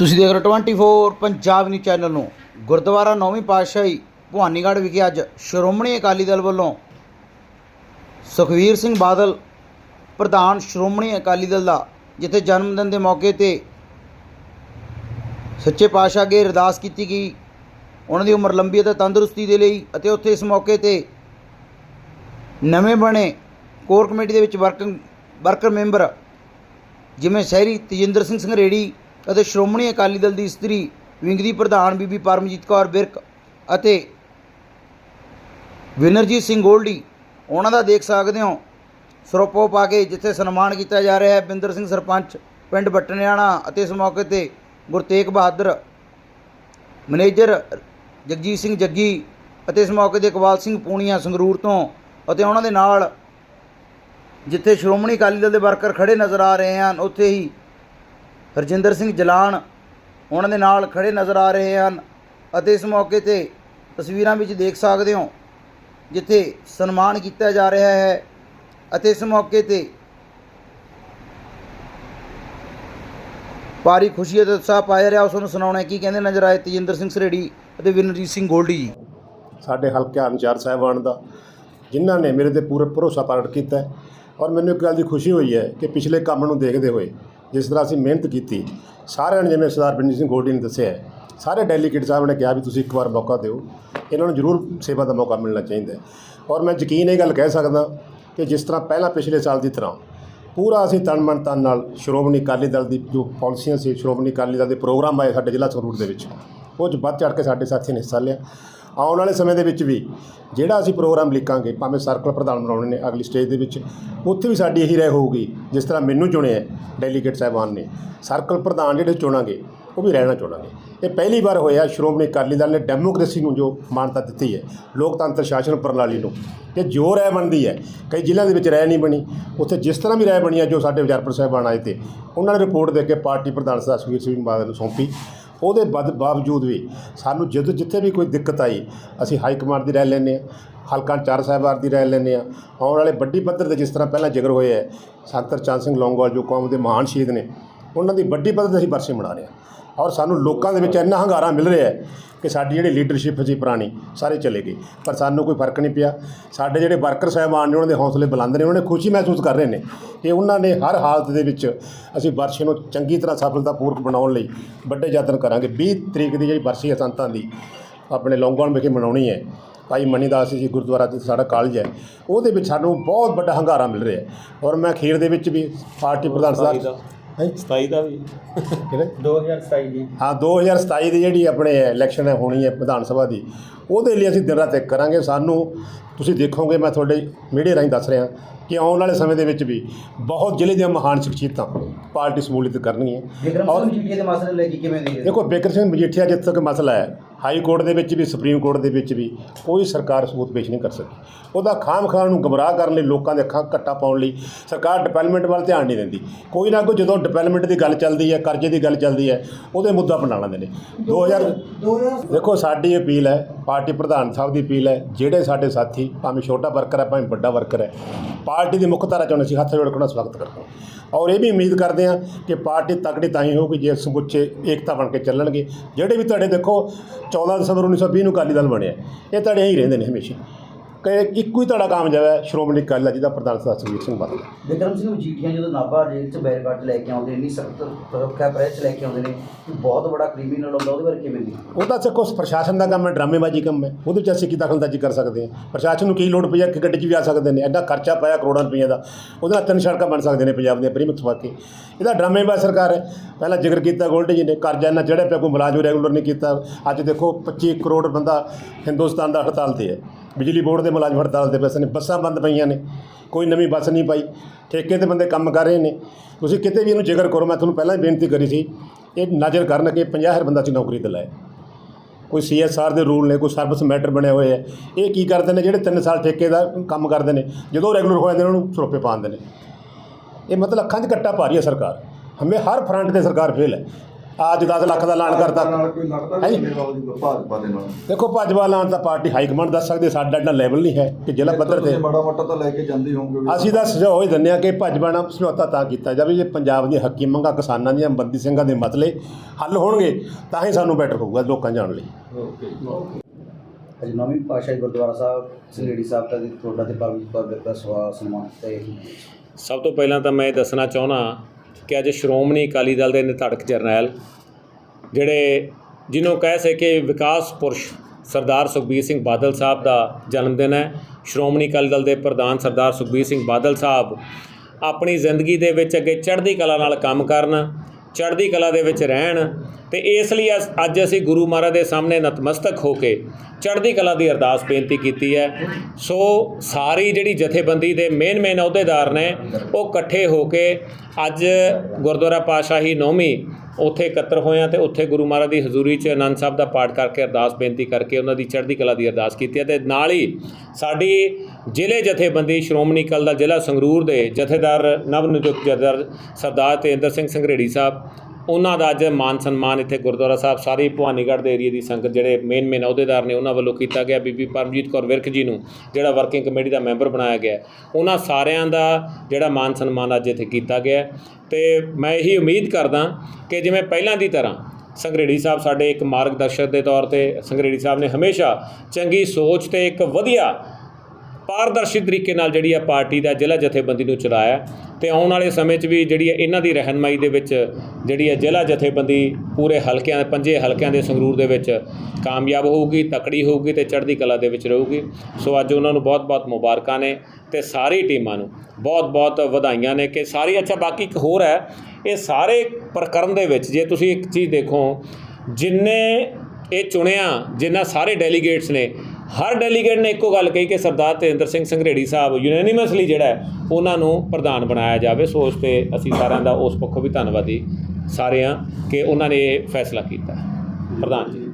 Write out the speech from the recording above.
ਤੁਸੀਂ ਦੇਖ ਰਹੇ ਹੋ 24 ਪੰਜਾਬ ਨਿਊਜ਼ ਚੈਨਲ ਨੂੰ। ਗੁਰਦੁਆਰਾ ਨੌਵੀਂ ਪਾਤਸ਼ਾਹੀ ਭਵਾਨੀਗੜ੍ਹ ਵਿਖੇ ਅੱਜ ਸ਼੍ਰੋਮਣੀ ਅਕਾਲੀ ਦਲ ਵੱਲੋਂ ਸੁਖਵੀਰ ਸਿੰਘ ਬਾਦਲ, ਪ੍ਰਧਾਨ ਸ਼੍ਰੋਮਣੀ ਅਕਾਲੀ ਦਲ ਦਾ, ਜਿੱਥੇ ਜਨਮ ਦਿਨ ਦੇ ਮੌਕੇ ਤੇ ਸੱਚੇ ਪਾਤਸ਼ਾਹ ਅੱਗੇ ਅਰਦਾਸ ਕੀਤੀ ਗਈ। ਉਹਨਾਂ ਦੀ ਉਮਰ ਲੰਬੀ ਅਤੇ ਤੰਦਰੁਸਤੀ ਦੇ ਲਈ ਅਤੇ ਉੱਥੇ ਇਸ ਮੌਕੇ ਤੇ ਨਵੇਂ ਬਣੇ ਕੋਰ ਕਮੇਟੀ ਦੇ ਵਿੱਚ ਵਰਕਿੰਗ ਵਰਕਰ ਮੈਂਬਰ ਜਿਵੇਂ ਸ਼ਹਿਰੀ ਤੇਜਿੰਦਰ ਸਿੰਘ ਸੰਘਰੇੜੀ ਅਤੇ ਸ਼੍ਰੋਮਣੀ ਅਕਾਲੀ ਦਲ ਦੀ ਇਸਤਰੀ ਵਿੰਗ ਦੀ ਪ੍ਰਧਾਨ ਬੀਬੀ ਪਰਮਜੀਤ ਕੌਰ ਬਿਰਕ ਅਤੇ ਵਿਨਰਜੀਤ ਸਿੰਘ ਗੋਲਡੀ, ਉਹਨਾਂ ਦਾ ਦੇਖ ਸਕਦੇ ਹੋ। ਸਰੋਪੋ ਪਾ ਕੇ ਜਿੱਥੇ ਸਨਮਾਨ ਕੀਤਾ ਜਾ ਰਿਹਾ ਹੈ, ਬਿੰਦਰ ਸਿੰਘ ਸਰਪੰਚ, ਪਿੰਡ ਬੱਟਨਿਆਣਾ ਅਤੇ ਇਸ ਮੌਕੇ ਤੇ ਗੁਰਤੇਗ ਬਹਾਦਰ, ਮੈਨੇਜਰ ਜਗਜੀਤ ਸਿੰਘ ਜੱਗੀ ਅਤੇ ਇਸ ਮੌਕੇ ਤੇ ਇਕਬਾਲ ਸਿੰਘ ਪੂਣੀਆ ਸੰਗਰੂਰ ਤੋਂ ਅਤੇ ਉਹਨਾਂ ਦੇ ਨਾਲ ਜਿੱਥੇ ਸ਼੍ਰੋਮਣੀ ਅਕਾਲੀ ਦਲ ਦੇ ਵਰਕਰ ਖੜੇ ਨਜ਼ਰ ਆ ਰਹੇ ਹਨ, ਉੱਥੇ ਹੀ ਹਰਜਿੰਦਰ ਸਿੰਘ ਜਲਾਨ ਉਹਨਾਂ ਦੇ ਨਾਲ ਖੜੇ ਨਜ਼ਰ ਆ ਰਹੇ ਹਨ ਅਤੇ ਇਸ ਮੌਕੇ ਤੇ ਤਸਵੀਰਾਂ ਵਿੱਚ ਦੇਖ ਸਕਦੇ ਹੋ ਜਿੱਥੇ ਸਨਮਾਨ ਕੀਤਾ ਜਾ ਰਿਹਾ ਹੈ ਅਤੇ ਇਸ ਮੌਕੇ ਤੇ ਭਾਰੀ ਖੁਸ਼ੀ ਅਤੇ ਉਤਸ਼ਾਹ ਪਾਇਆ ਰਿਹਾ। ਉਸ ਨੂੰ ਸੁਣਾਉਣਾ ਕੀ ਕਹਿੰਦੇ ਨਜ਼ਰ ਆਏ ਤੇਜਿੰਦਰ ਸਿੰਘ ਸਰੇੜੀ ਅਤੇ ਵਿਨਰਜੀਤ ਸਿੰਘ ਗੋਲਡੀ ਜੀ। ਸਾਡੇ ਹਲਕੇ ਅੰਚਾਰ ਸਾਹਿਬਾਨ ਦਾ, ਜਿਨ੍ਹਾਂ ਨੇ ਮੇਰੇ ਤੇ ਪੂਰਾ ਭਰੋਸਾ ਪ੍ਰਗਟ ਕੀਤਾ ਔਰ ਮੈਨੂੰ ਇੱਕ ਗੱਲ ਦੀ ਖੁਸ਼ੀ ਹੋਈ ਹੈ ਕਿ ਪਿਛਲੇ ਕੰਮ ਨੂੰ ਦੇਖਦੇ ਹੋਏ ਜਿਸ ਤਰ੍ਹਾਂ ਅਸੀਂ ਮਿਹਨਤ ਕੀਤੀ, ਸਾਰਿਆਂ ਨੇ ਜਿਵੇਂ ਸਰਦਾਰ ਬਿੰਦਰ ਸਿੰਘ ਗੋਲਡੀ ਨੇ ਦੱਸਿਆ, ਸਾਰੇ ਡੈਲੀਗੇਟ ਸਾਹਿਬ ਨੇ ਕਿਹਾ ਵੀ ਤੁਸੀਂ ਇੱਕ ਵਾਰ ਮੌਕਾ ਦਿਓ, ਇਹਨਾਂ ਨੂੰ ਜ਼ਰੂਰ ਸੇਵਾ ਦਾ ਮੌਕਾ ਮਿਲਣਾ ਚਾਹੀਦਾ ਔਰ ਮੈਂ ਯਕੀਨ ਇਹ ਗੱਲ ਕਹਿ ਸਕਦਾ ਕਿ ਜਿਸ ਤਰ੍ਹਾਂ ਪਹਿਲਾਂ ਪਿਛਲੇ ਸਾਲ ਦੀ ਤਰ੍ਹਾਂ, ਪੂਰਾ ਅਸੀਂ ਤਨ ਮਨ ਤਨ ਨਾਲ ਸ਼੍ਰੋਮਣੀ ਅਕਾਲੀ ਦਲ ਦੀ ਜੋ ਪਾਲਿਸੀਆਂ ਸੀ, ਸ਼੍ਰੋਮਣੀ ਅਕਾਲੀ ਦਲ ਦੇ ਪ੍ਰੋਗਰਾਮ ਆਏ ਸਾਡੇ ਜ਼ਿਲ੍ਹਾ ਸੰਗਰੂਰ ਦੇ ਵਿੱਚ ਉਹ 'ਚ ਵੱਧ ਚੜ੍ਹ ਕੇ ਸਾਡੇ ਸਾਥੀਆਂ ਨੇ ਹਿੱਸਾ ਲਿਆ। ਆਉਣ ਵਾਲੇ ਸਮੇਂ ਦੇ ਵਿੱਚ ਵੀ ਜਿਹੜਾ ਅਸੀਂ ਪ੍ਰੋਗਰਾਮ ਲਿਖਾਂਗੇ, ਭਾਵੇਂ ਸਰਕਲ ਪ੍ਰਧਾਨ ਬਣਾਉਣੇ ਨੇ ਅਗਲੀ ਸਟੇਜ ਦੇ ਵਿੱਚ, ਉੱਥੇ ਵੀ ਸਾਡੀ ਇਹੀ ਰਹਿ ਹੋਊਗੀ, ਜਿਸ ਤਰ੍ਹਾਂ ਮੈਨੂੰ ਚੁਣਿਆ ਡੈਲੀਗੇਟ ਸਾਹਿਬਾਨ ਨੇ। ਸਰਕਲ ਪ੍ਰਧਾਨ ਜਿਹੜੇ ਚੁਣਾਂਗੇ ਉਹ ਵੀ ਰਹਿਣਾ ਚੁਣਾਂਗੇ ਇਹ ਪਹਿਲੀ ਵਾਰ ਹੋਇਆ, ਸ਼੍ਰੋਮਣੀ ਅਕਾਲੀ ਦਲ ਨੇ ਡੈਮੋਕ੍ਰੇਸੀ ਨੂੰ ਜੋ ਮਾਨਤਾ ਦਿੱਤੀ ਹੈ, ਲੋਕਤੰਤਰ ਸ਼ਾਸਨ ਪ੍ਰਣਾਲੀ ਨੂੰ। ਕਿ ਜੋ ਰਾਏ ਬਣਦੀ ਹੈ, ਕਈ ਜ਼ਿਲ੍ਹਿਆਂ ਦੇ ਵਿੱਚ ਰਾਏ ਨਹੀਂ ਬਣੀ। ਉੱਥੇ ਜਿਸ ਤਰ੍ਹਾਂ ਵੀ ਰਾਏ ਬਣੀ ਹੈ, ਜੋ ਸਾਡੇ ਵਿਚਾਰਪੁਰ ਸਾਹਿਬਾਨ ਆਏ ਤੇ, ਉਹਨਾਂ ਨੇ ਰਿਪੋਰਟ ਦੇ ਕੇ ਪਾਰਟੀ ਪ੍ਰਧਾਨ ਸਰਦਾਰ ਸੁਖਬੀਰ ਸਿੰਘ ਬਾਦਲ ਨੂੰ ਸੌਂਪੀ। ਉਹਦੇ ਬਦ- ਬਾਵਜੂਦ ਵੀ ਸਾਨੂੰ ਜਦੋਂ ਜਿੱਥੇ ਵੀ ਕੋਈ ਦਿੱਕਤ ਆਈ, ਅਸੀਂ ਹਾਈ ਕਮਾਂਡ ਦੀ ਰਾਏ ਲੈਂਦੇ ਹਾਂ, ਹਲਕਾ ਚਾਰ ਸਾਹਿਬਾਰ ਦੀ ਰਾਏ ਲੈਂਦੇ ਹਾਂ। ਆਉਣ ਵਾਲੇ ਵੱਡੀ ਪੱਧਰ ਤੇ ਜਿਸ ਤਰ੍ਹਾਂ ਪਹਿਲਾਂ ਜ਼ਿਕਰ ਹੋਇਆ ਹੈ ਸੰਤਰ ਚੰਦ ਸਿੰਘ ਲੌਂਗੋਵਾਲ ਜੋ ਕੌਮ ਦੇ ਮਹਾਨ ਸ਼ਹੀਦ ਨੇ, ਉਹਨਾਂ ਦੀ ਵੱਡੀ ਪੱਧਰ ਤੇ ਅਸੀਂ ਬਰਸੀ ਮਨਾ ਰਹੇ ਹਾਂ। ਔਰ ਸਾਨੂੰ ਲੋਕਾਂ ਦੇ ਵਿੱਚ ਇੰਨਾ ਹੰਗਾਰਾ ਮਿਲ ਰਿਹਾ ਹੈ ਕਿ ਸਾਡੀ ਜਿਹੜੀ ਲੀਡਰਸ਼ਿਪ ਸੀ ਪੁਰਾਣੀ ਸਾਰੇ ਚਲੇ ਗਏ। ਪਰ ਸਾਨੂੰ ਕੋਈ ਫ਼ਰਕ ਨਹੀਂ ਪਿਆ। ਸਾਡੇ ਜਿਹੜੇ ਵਰਕਰ ਸਾਹਿਬਾਨ ਨੇ ਉਹਨਾਂ ਦੇ ਹੌਸਲੇ ਬੁਲੰਦ ਨੇ ਉਹਨਾਂ ਨੇ ਖੁਸ਼ੀ ਮਹਿਸੂਸ ਕਰ ਰਹੇ ਨੇ ਕਿ ਉਹਨਾਂ ਨੇ ਹਰ ਹਾਲਤ ਦੇ ਵਿੱਚ ਅਸੀਂ ਵਰਸ਼ੇ ਨੂੰ ਚੰਗੀ ਤਰ੍ਹਾਂ ਸਫਲਤਾਪੂਰਵਕ ਬਣਾਉਣ ਲਈ ਵੱਡੇ ਯਤਨ ਕਰਾਂਗੇ। 20 ਤਰੀਕ ਦੀ ਜਿਹੜੀ ਵਰਸ਼ੀ ਹੈ ਸੰਤਾਂ ਦੀ ਆਪਣੇ ਲੌਂਗੋਵਾਲ ਵਿਖੇ ਮਨਾਉਣੀ ਹੈ ਭਾਈ ਮਨੀਦਾਸ ਜੀ ਗੁਰਦੁਆਰਾ ਤੇ ਸਾਡਾ ਕਾਲਜ ਹੈ ਉਹਦੇ ਵਿੱਚ ਸਾਨੂੰ ਬਹੁਤ ਵੱਡਾ ਹੰਗਾਰਾ ਮਿਲ ਰਿਹਾ ਔਰ ਮੈਂ ਅਖੀਰ ਦੇ ਵਿੱਚ ਵੀ ਪਾਰਟੀ ਪ੍ਰਧਾਨ ਸਾਹਿਬ ਹੈਂ? 27 ਦਾ ਵੀ। ਕਿਹੜੇ? 2027 ਜੀ ਹਾਂ 2027 ਦੀ ਜਿਹੜੀ ਆਪਣੇ ਇਲੈਕਸ਼ਨ ਹੈ ਹੋਣੀ ਹੈ ਵਿਧਾਨ ਸਭਾ ਦੀ ਉਹਦੇ ਲਈ ਅਸੀਂ ਦਿਨ ਰਾਤ ਇੱਕ ਕਰਾਂਗੇ। ਸਾਨੂੰ ਤੁਸੀਂ ਦੇਖੋਗੇ ਮੈਂ ਤੁਹਾਡੇ ਮੀਡੀਆ ਰਾਹੀਂ ਦੱਸ ਰਿਹਾ ਕਿ ਆਉਣ ਵਾਲੇ ਸਮੇਂ ਦੇ ਵਿੱਚ ਵੀ ਬਹੁਤ ਜ਼ਿਲ੍ਹੇ ਦੀਆਂ ਮਹਾਨ ਸ਼ਖਸੀਅਤਾਂ ਪਾਰਟੀ ਸਮੂਲੀਅਤ ਕਰਨਗੀਆਂ। ਵਿਕਰਮ ਔਰ ਮਜੀਠੀਆ ਦੇ ਮਸਲੇ ਲੈ ਕੇ ਕਿਵੇਂ ਦੇਖਦੇ ਦੇਖੋ ਬਿਕਰ ਸਿੰਘ ਮਜੀਠੀਆ ਜਿੱਥੇ ਤੱਕ ਮਸਲਾ ਹੈ ਹਾਈ ਕੋਰਟ ਦੇ ਵਿੱਚ ਵੀ, ਸੁਪਰੀਮ ਕੋਰਟ ਦੇ ਵਿੱਚ ਵੀ ਕੋਈ ਸਰਕਾਰ ਸਬੂਤ ਪੇਸ਼ ਨਹੀਂ ਕਰ ਸਕੀ ਉਹਦਾ ਖਾਮ ਖਾਨ ਨੂੰ ਗਮਰਾਹ ਕਰਨ ਲਈ ਲੋਕਾਂ ਦੇ ਅੱਖਾਂ ਘੱਟਾ ਪਾਉਣ ਲਈ ਸਰਕਾਰ ਡਿਵੈਲਪਮੈਂਟ ਵੱਲ ਧਿਆਨ ਨਹੀਂ ਦਿੰਦੀ। ਕੋਈ ਨਾ ਕੋਈ ਜਦੋਂ ਡਿਵੈਲਪਮੈਂਟ ਦੀ ਗੱਲ ਚੱਲਦੀ ਹੈ, ਕਰਜ਼ੇ ਦੀ ਗੱਲ ਚੱਲਦੀ ਹੈ, ਉਹਦੇ ਮੁੱਦਾ ਬਣਾ ਲੈਂਦੇ ਨੇ। 2000 ਦੇਖੋ, ਸਾਡੀ ਅਪੀਲ ਹੈ, ਪਾਰਟੀ ਪ੍ਰਧਾਨ ਸਾਹਿਬ ਦੀ ਅਪੀਲ ਹੈ, ਜਿਹੜੇ ਸਾਡੇ ਸਾਥੀ, ਭਾਵੇਂ ਛੋਟਾ ਵਰਕਰ ਹੈ, ਭਾਵੇਂ ਵੱਡਾ ਵਰਕਰ ਹੈ, ਪਾਰਟੀ ਦੀ ਮੁੱਖ ਧਾਰਾ 'ਚੋਂ ਅਸੀਂ ਹੱਥ ਜੋੜ ਕੇ ਉਹਨਾਂ ਦਾ ਸਵਾਗਤ ਕਰਦੇ ਹਾਂ। ਔਰ ਇਹ ਵੀ ਉਮੀਦ ਕਰਦੇ ਹਾਂ ਕਿ ਪਾਰਟੀ ਤਕੜੀ ਤਾਂ ਹੀ ਹੋਊਗੀ, ਜੇ ਸਮੁੱਚੇ ਏਕਤਾ ਬਣ ਕੇ ਚੱਲਣਗੇ। ਜਿਹੜੇ ਵੀ ਤੁਹਾਡੇ ਦੇਖੋ 14 ਦਸੰਬਰ 1920 ਨੂੰ ਅਕਾਲੀ ਦਲ ਬਣਿਆ। ਇਹ ਧੜੇ ਹੀ ਰਹਿੰਦੇ ਨੇ ਹਮੇਸ਼ਾ। ਕਿ ਇੱਕੋ ਹੀ ਤੁਹਾਡਾ ਕਾਮਯਾਬ ਹੈ ਸ਼੍ਰੋਮਣੀ ਅਕਾਲੀ ਦਲ ਜਿਹਦਾ ਪ੍ਰਧਾਨ ਸਰਦਾਰ ਸੁਖਬੀਰ ਸਿੰਘ ਬਾਦਲ ਹੈ। ਵਿਕਰਮ ਸਿੰਘ ਮਜੀਠੀਆ ਜਦੋਂ ਨਾਭਾ ਜੇਲ੍ਹ ਚ ਬੈਰਗਾਟ ਲੈ ਕੇ ਆਉਂਦੇ ਇੰਨੀ ਸਖਤ ਸੁਰੱਖਿਆ ਪ੍ਰੈਸ ਲੈ ਕੇ ਆਉਂਦੇ ਨੇ ਬਹੁਤ ਬੜਾ ਕ੍ਰਿਮੀਨਲ ਹੁੰਦਾ ਉਹਦੇ ਬਾਰੇ ਕਿਵੇਂ ਦੀ ਉਹਦਾ ਸਿੱਖੋ ਪ੍ਰਸ਼ਾਸਨ ਦਾ ਕੰਮ ਹੈ ਡਰਾਮੇਬਾਜ਼ੀ ਕੰਮ ਹੈ ਉਹਦੇ ਵਿੱਚ ਅਸੀਂ ਕੀ ਦਖਲਅੰਦਾਜ਼ੀ ਕਰ ਸਕਦੇ ਹਾਂ? ਪ੍ਰਸ਼ਾਸਨ ਨੂੰ ਕੀ ਲੋੜ ਪਈ ਹੈ ਕਿ ਗੱਡੀ 'ਚ ਵੀ ਆ ਸਕਦੇ ਨੇ ਐਡਾ ਖਰਚਾ ਪਾਇਆ ਕਰੋੜਾਂ ਰੁਪਈਆ ਦਾ ਉਹਦੇ ਨਾਲ ਤਿੰਨ ਸੜਕਾਂ ਬਣ ਸਕਦੇ ਨੇ ਪੰਜਾਬ ਦੀਆਂ ਪ੍ਰੀਮਿਕਸ ਵਾਕੇ ਇਹਦਾ ਡਰਾਮੇਬਾਜ਼ ਸਰਕਾਰ ਹੈ ਪਹਿਲਾਂ ਜ਼ਿਕਰ ਕੀਤਾ ਗੋਲਡੀ ਜੀ ਨੇ ਕਰਜ਼ਾ ਇੰਨਾ ਚੜ੍ਹਿਆ ਪਿਆ ਕੋਈ ਮੁਲਾਜ਼ਮ ਰੈਗੂਲਰ ਨਹੀਂ ਕੀਤਾ। ਅੱਜ ਦੇਖੋ 25 ਕਰੋੜ ਬੰਦਾ ਹਿੰਦੁਸਤਾਨ ਦਾ ਹੜਤਾਲ ਤੇ ਹੈ। ਬਿਜਲੀ ਬੋਰਡ ਦੇ ਮੁਲਾਜ਼ਮ ਹੜਤਾਲ ਤੇ ਪੈਸੇ ਨੇ, ਬੱਸਾਂ ਬੰਦ ਪਈਆਂ ਨੇ, ਕੋਈ ਨਵੀਂ ਬੱਸ ਨਹੀਂ ਪਾਈ, ਠੇਕੇ ਤੇ ਬੰਦੇ ਕੰਮ ਕਰ ਰਹੇ ਨੇ। ਤੁਸੀਂ ਕਿਤੇ ਵੀ ਇਹਨੂੰ ਜ਼ਿਕਰ ਕਰੋ, ਮੈਂ ਤੁਹਾਨੂੰ ਪਹਿਲਾਂ ਹੀ ਬੇਨਤੀ ਕਰੀ ਸੀ, ਇਹ ਨਜ਼ਰ ਕਰਨ ਕਿ 50000 ਬੰਦਾ ਸੀ ਨੌਕਰੀ ਤੇ ਲਾਏ ਕੋਈ ਸੀਐਸਆਰ ਦੇ ਰੂਲ ਨੇ, ਕੋਈ ਸਰਵਿਸ ਮੈਟਰ ਬਣੇ ਹੋਏ ਹੈ, ਇਹ ਕੀ ਕਰਦੇ ਨੇ, ਜਿਹੜੇ 3 ਸਾਲ ਠੇਕੇ ਦਾ ਕੰਮ ਕਰਦੇ ਨੇ, ਜਦੋਂ ਰੈਗੂਲਰ ਹੋ ਜਾਂਦੇ ਨੇ, ਉਹਨਾਂ ਨੂੰ ਸਰੋਪੇ ਪਾਉਂਦੇ ਨੇ। ਇਹ ਮਤਲਬ ਅੱਖਾਂ 'ਚ ਕੱਟਾ ਪਾ ਰਹੀ ਹੈ ਸਰਕਾਰ। ਹਮੇ ਹਰ ਫਰੰਟ ਤੇ ਸਰਕਾਰ ਫੇਲ ਹੈ। ਅੱਜ 10 ਲੱਖ ਦਾ ਐਲਾਨ ਕਰਤਾ। ਨਾਲ ਕੋਈ ਲੱਗਦਾ ਹੈਂ? ਜੀ? ਨਹੀਂ ਬਾਵਜੂਦ ਭਾਜਪਾ ਦੇ ਨਾਲ? ਦੇਖੋ ਭਾਜਪਾ ਐਲਾਨ ਤਾਂ ਪਾਰਟੀ ਹਾਈ ਕਮਾਂਡ ਦੱਸ ਸਕਦੀ ਸਾਡਾ ਇੰਨਾ ਲੈਵਲ ਨਹੀਂ ਹੈ ਕਿ ਜ਼ਿਲ੍ਹਾ ਪੱਧਰ ਤੇ। ਤੁਸੀਂ ਮਾੜਾ ਮੋਟਾ ਤਾਂ ਲੈ ਕੇ ਜਾਂਦੇ ਹੋਵੋਗੇ ਵੀ ਅਸੀਂ ਤਾਂ ਸੁਝਾਅ ਹੀ ਦਿੰਦੇ ਹਾਂ ਕਿ ਭਾਜਪਾ ਨਾਲ ਸਮਝੌਤਾ ਤਾਂ ਕੀਤਾ ਜਾਵੇ ਜੇ ਪੰਜਾਬ ਦੀਆਂ ਹੱਕੀ ਮੰਗਾਂ ਕਿਸਾਨਾਂ ਦੀਆਂ ਬੰਦੀ ਸਿੰਘਾਂ ਦੇ ਮਸਲੇ ਹੱਲ ਹੋਣਗੇ ਤਾਂ ਹੀ ਸਾਨੂੰ ਬੈਟਰ ਹੋਊਗਾ ਲੋਕਾਂ ਜਾਣ ਲਈ। ਅੱਜ ਨਵੀਂ ਪਾਤਸ਼ਾਹੀ ਗੁਰਦੁਆਰਾ ਸਾਹਿਬ ਸੰਗੇੜੀ ਸਾਹਿਬ ਦਾ ਜੀ ਤੁਹਾਡਾ ਤੇ ਪਰਮਜੀਤ ਕੌਰ ਦਾ ਸਵਾ ਸਨਮਾਨ ਤੇ ਸਭ ਤੋਂ ਪਹਿਲਾਂ ਤਾਂ ਮੈਂ ਇਹ ਦੱਸਣਾ ਚਾਹੁੰਦਾ ਕਿ ਅੱਜ ਸ਼੍ਰੋਮਣੀ ਅਕਾਲੀ ਦਲ ਦੇ ਨਿਧੜਕ ਜਰਨੈਲ ਜਿਹੜੇ ਜਿਹਨੂੰ ਕਹਿ ਸਕੇ ਵਿਕਾਸ ਪੁਰਸ਼ ਸਰਦਾਰ ਸੁਖਬੀਰ ਸਿੰਘ ਬਾਦਲ ਸਾਹਿਬ ਦਾ ਜਨਮ ਦਿਨ ਹੈ। ਸ਼੍ਰੋਮਣੀ ਅਕਾਲੀ ਦਲ ਦੇ ਪ੍ਰਧਾਨ ਸਰਦਾਰ ਸੁਖਬੀਰ ਸਿੰਘ ਬਾਦਲ ਸਾਹਿਬ ਆਪਣੀ ਜ਼ਿੰਦਗੀ ਦੇ ਵਿੱਚ ਅੱਗੇ ਚੜ੍ਹਦੀ ਕਲਾ ਨਾਲ ਕੰਮ ਕਰਨ, ਚੜ੍ਹਦੀ ਕਲਾ ਦੇ ਵਿੱਚ ਰਹਿਣ ਤੇ ਇਸ ਲਈ ਅਸ- ਅੱਜ ਅਸੀਂ ਗੁਰੂ ਮਹਾਰਾਜ ਦੇ ਸਾਹਮਣੇ ਨਤਮਸਤਕ ਹੋ ਕੇ ਚੜ੍ਹਦੀ ਕਲਾ ਦੀ ਅਰਦਾਸ ਬੇਨਤੀ ਕੀਤੀ ਹੈ। ਸੋ ਸਾਰੀ ਜਿਹੜੀ ਜਥੇਬੰਦੀ ਦੇ ਮੇਨ ਮੇਨ ਅਹੁਦੇਦਾਰ ਨੇ, ਉਹ ਇਕੱਠੇ ਹੋ ਕੇ ਅੱਜ ਗੁਰਦੁਆਰਾ ਪਾਤਸ਼ਾਹੀ ਨੌਵੀਂ ਉੱਥੇ ਇਕੱਤਰ ਹੋਏ ਆ ਤੇ ਉੱਥੇ ਗੁਰੂ ਮਹਾਰਾਜ ਦੀ ਹਜ਼ੂਰੀ 'ਚ ਆਨੰਦ ਸਾਹਿਬ ਦਾ ਪਾਠ ਕਰਕੇ ਅਰਦਾਸ ਬੇਨਤੀ ਕਰਕੇ ਉਹਨਾਂ ਦੀ ਚੜ੍ਹਦੀ ਕਲਾ ਦੀ ਅਰਦਾਸ ਕੀਤੀ ਹੈ ਤੇ ਨਾਲ ਹੀ ਸਾਡੀ ਜ਼ਿਲ੍ਹੇ ਜਥੇਬੰਦੀ ਸ਼੍ਰੋਮਣੀ ਅਕਾਲੀ ਦਲ ਜ਼ਿਲ੍ਹਾ ਸੰਗਰੂਰ ਦੇ ਜਥੇਦਾਰ ਨਵ ਨਿਯੁਕਤ ਜਥੇਦਾਰ ਸਰਦਾਰ ਤੇਂਦਰ ਸਿੰਘ ਸੰਘਰੇੜੀ ਸਾਹਿਬ ਉਹਨਾਂ ਦਾ ਅੱਜ ਮਾਨ ਸਨਮਾਨ ਇੱਥੇ ਗੁਰਦੁਆਰਾ ਸਾਹਿਬ ਸਾਰੀ ਭਵਾਨੀਗੜ੍ਹ ਦੇ ਏਰੀਆ ਦੀ ਸੰਗਤ ਜਿਹੜੇ ਮੇਨ ਮੇਨ ਅਹੁਦੇਦਾਰ ਨੇ ਉਹਨਾਂ ਵੱਲੋਂ ਕੀਤਾ ਗਿਆ। ਬੀਬੀ ਪਰਮਜੀਤ ਕੌਰ ਵਿਰਕ ਜੀ ਨੂੰ ਜਿਹੜਾ ਵਰਕਿੰਗ ਕਮੇਟੀ ਦਾ ਮੈਂਬਰ ਬਣਾਇਆ ਗਿਆ। ਉਹਨਾਂ ਸਾਰਿਆਂ ਦਾ ਜਿਹੜਾ ਮਾਨ ਸਨਮਾਨ ਅੱਜ ਇੱਥੇ ਕੀਤਾ ਗਿਆ। ਹੈ ਤੇ ਮੈਂ ਇਹੀ ਉਮੀਦ ਕਰਦਾ ਕਿ ਜਿਵੇਂ ਪਹਿਲਾਂ ਦੀ ਤਰ੍ਹਾਂ ਸੰਗਰੇੜੀ ਸਾਹਿਬ ਸਾਡੇ ਇੱਕ ਮਾਰਗਦਰਸ਼ਕ ਦੇ ਤੌਰ ਤੇ ਸੰਗਰੇੜੀ ਸਾਹਿਬ ਨੇ ਹਮੇਸ਼ਾ ਚੰਗੀ ਸੋਚ ਤੇ ਇੱਕ ਵਧੀਆ ਪਾਰਦਰਸ਼ੀ ਤਰੀਕੇ ਨਾਲ ਜਿਹੜੀ ਆ ਪਾਰਟੀ ਦਾ ਜ਼ਿਲ੍ਹਾ ਜਥੇਬੰਦੀ ਨੂੰ ਚਲਾਇਆ ਤੇ ਆਉਣ ਵਾਲੇ ਸਮੇਂ 'ਚ ਵੀ ਜਿਹੜੀ ਹੈ ਇਹਨਾਂ ਦੀ ਰਹਿਨਮਾਈ ਦੇ ਵਿੱਚ ਜਿਹੜੀ ਹੈ ਜ਼ਿਲ੍ਹਾ ਜਥੇਬੰਦੀ ਪੂਰੇ ਹਲਕਿਆਂ ਦੇ, ਪੰਜੇ ਹਲਕਿਆਂ ਦੇ ਸੰਗਰੂਰ ਦੇ ਵਿੱਚ ਕਾਮਯਾਬ ਹੋਊਗੀ, ਤਕੜੀ ਹੋਊਗੀ ਤੇ ਚੜ੍ਹਦੀ ਕਲਾ ਦੇ ਵਿੱਚ ਰਹੂਗੀ। ਸੋ ਅੱਜ ਉਹਨਾਂ ਨੂੰ ਬਹੁਤ-ਬਹੁਤ ਮੁਬਾਰਕਾਂ ਨੇ ਤੇ ਸਾਰੀ ਟੀਮਾਂ ਨੂੰ ਬਹੁਤ-ਬਹੁਤ ਵਧਾਈਆਂ ਨੇ ਕਿ ਸਾਰੀ, ਅੱਛਾ ਬਾਕੀ ਇੱਕ ਹੋਰ ਹੈ, ਇਹ ਸਾਰੇ ਪ੍ਰਕਰਨ ਦੇ ਵਿੱਚ ਜੇ ਤੁਸੀਂ ਇੱਕ ਚੀਜ਼ ਦੇਖੋ, ਜਿੰਨੇ ਇਹ ਚੁਣਿਆ ਜਿਨ੍ਹਾਂ ਸਾਰੇ ਡੈਲੀਗੇਟਸ ਨੇ ਹਰ ਡੈਲੀਗੇਟ ਨੇ ਇੱਕੋ ਗੱਲ ਕਹੀ ਕਿ ਸਰਦਾਰ ਤੇਂਦਰ ਸਿੰਘ ਸੰਘਰੇੜੀ ਸਾਹਿਬ ਯੂਨੈਨਿਮਸਲੀ ਜਿਹੜਾ ਉਹਨਾਂ ਨੂੰ ਪ੍ਰਧਾਨ ਬਣਾਇਆ ਜਾਵੇ। ਸੋ ਉਸ ਤੇ ਅਸੀਂ ਸਾਰਿਆਂ ਦਾ ਉਸ ਪੱਖੋਂ ਵੀ ਧੰਨਵਾਦੀ ਸਾਰੇ ਹਾਂ ਕਿ ਉਹਨਾਂ ਨੇ ਇਹ ਫੈਸਲਾ ਕੀਤਾ। ਪ੍ਰਧਾਨ ਜੀ।